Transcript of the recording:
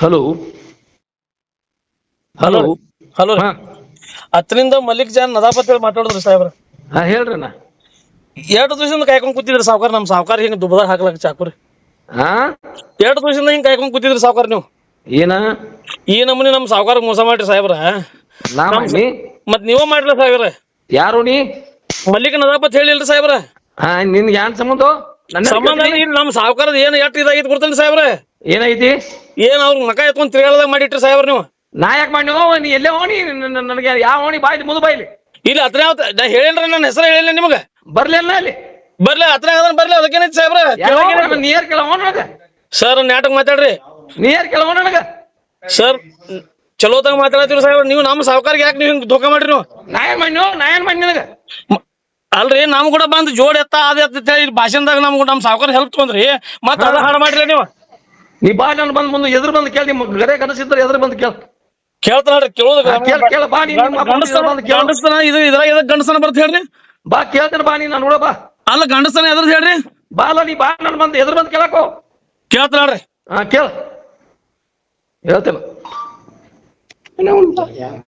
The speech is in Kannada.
ಹಲೋ. ಹಲೋ. ಹಲೋ. ಹಾ. ಹತ್ತರಿಂದ ಮಲ್ಲಿಕ್ ಜಾನ್ ನದಾಪತ್ ಹೇಳಿ ಮಾತಾಡಿದ್ರಿ ಸಾಹೇಬ್ರ. ಹಾ ಹೇಳ್ರಿ ನಾ ಎರಡು ದಿವಸದಿಂದ ಕಾಯ್ಕೊಂಡ್ ಕೂತಿದ್ರಿ ಸಾವುಕಾರ ನಮ್ ಸಾವ್ಕಾರ ಹಿಂಗ್ ದುಬದಾಗ ಹಾಕ್ಲಕ್ ಚಾಕುರಿ ಹಾ? ಎರಡು ದಿವಸದಿಂದ ಹಿಂಗ್ ಕಾಯ್ಕೊಂಡ್ ಕೂತಿದ್ರಿ ಸಾವ್ಕಾರ ನೀವು. ಏನ? ಈ ನಮೂನಿ ನಮ್ ಸಾವ್ಕಾರ ಮೋಸ ಮಾಡ್ರಿ ಸಾಹೇಬ್ರ. ನಾ ಮತ್ ನೀವ ಮಾಡ್ರಿ ಸಾಹೇಬ್ರ? ಯಾರು ನೀ? ಮಲ್ಲಿಕ್ ನದಾಪತ್ ಹೇಳಿಲ್ರಿ ಸಾಹೇಬ್ರ. ಹಾ ನಿನ್ಗೆ ಯಾನ್ ಸಂಬಂಧ? ಸಂಬಂಧ ಇಲ್ಲಿ ನಮ್ ಸಾವ್ಕಾರದ ಏನ್ ಎಷ್ಟ್ ಇದಾಗಿತ್ತು ಗೊತ್ತೇನ್ರಿ ಸಾಹೇಬ್ರ? ಏನೈತಿ ಏನ್ ಅವ್ರ ಮಕ ಎತ್ಕೊಂಡ್ ತಿರ್ಗಾಳದಾಗ ಮಾಡಿಟ್ರಿ ಸಾಹೇಬ್ರ ನೀವು? ನಾ ಯಾಕೆ ಮಾಡಿ ನೀ ಎಲ್ಲೇ ಹೋಣಿ? ನನಗೆ ಯಾವ ಹೋಣಿ? ಬಾಯ್ಲಿ ಮುದು ಬಾಯ್ಲಿ. ಇಲ್ಲಿ ಹತ್ರ ನಾ ಹೇಳೇನ್ರಿ ನನ್ನ ಹೆಸರು ಹೇಳಿಲ್ಲ ನಿಮಗ. ಬರ್ಲಿಲ್ಲ ಅಲ್ಲಿ. ಬರ್ಲಿ ಹತ್ರ ಅದನ್ನ ಬರ್ಲಿ ಅದಕ್ಕೇನೈತಿ ಸಾಹೇಬ್ರ? ನೀರ್ ಕೇಳೋಣ ಸರ್ ನಾಟಕ ಮಾತಾಡ್ರಿ. ನೀರ್ ಕೇಳೋಣ ನನಗ? ಸರ್ ಚಲೋತಾಗ ಮಾತಾಡತ್ತೀರಿ ಸಾಹೇಬ್ರ. ನೀವು ನಮ್ಮ ಸಾವುಕಾರಿಗೆ ಯಾಕೆ ನೀವು ಹಿಂಗ್ ಧೋಕಾ ಮಾಡ್ರಿ ನೀವು? ನಾ ಏನ್ ಮಾಡಿ ನಾ ಏನ್ ಮಾಡಿ ನನಗ? ಅಲ್ರಿ ನಮ್ ಕೂಡ ಬಂದ್ ಜೋಡ್ ಎತ್ತ ಅದ ಎತ್ತ ಭಾಷಣದಾಗ ನಮ್ ನಮ್ ಸಾವ್ಕಾರ ಹೆಲ್ಪ್ ತಗೊಂಡ್ರಿ. ಮತ್ತೆ ಅದ ಹಾಡ್ ಮಾಡ್ರಿ ನೀವು? ನೀ ಬಾ ನಾನು ಬಂದ್ ಮುಂದೆ ಎದುರು ಬಂದು ಕೇಳಿ ನಿಮ್ಮ ಗರೆ ಕನಸಿದ್ರೆ ಎದುರು ಬಂದು ಕೇಳ. ಕೇಳ್ತಾನ ಕೇಳೋದು ಕೇಳ ಕೇಳ ಬಾ ನೀ ಗಂಡಸ್ತನ ಇದು ಇದ್ರಾಗ ಎದಕ್ ಗಂಡಸ್ತನ ಬರ್ತ ಹೇಳ್ರಿ? ಬಾ ಕೇಳ್ತೇನೆ ಬಾ ನೀ ನಾನು ನೋಡ ಬಾ. ಅಲ್ಲ ಗಂಡಸ್ತನ ಎದ್ರದ್ ಹೇಳ್ರಿ? ಬಾ ಅಲ್ಲ ನೀ ಬಾ ನಾನು ಬಂದು ಎದುರು ಬಂದು ಕೇಳಕೋ ಕೇಳ್ತಾನ ಹಾ ಕೇಳ. ಹೇಳ್ತೇನೆ.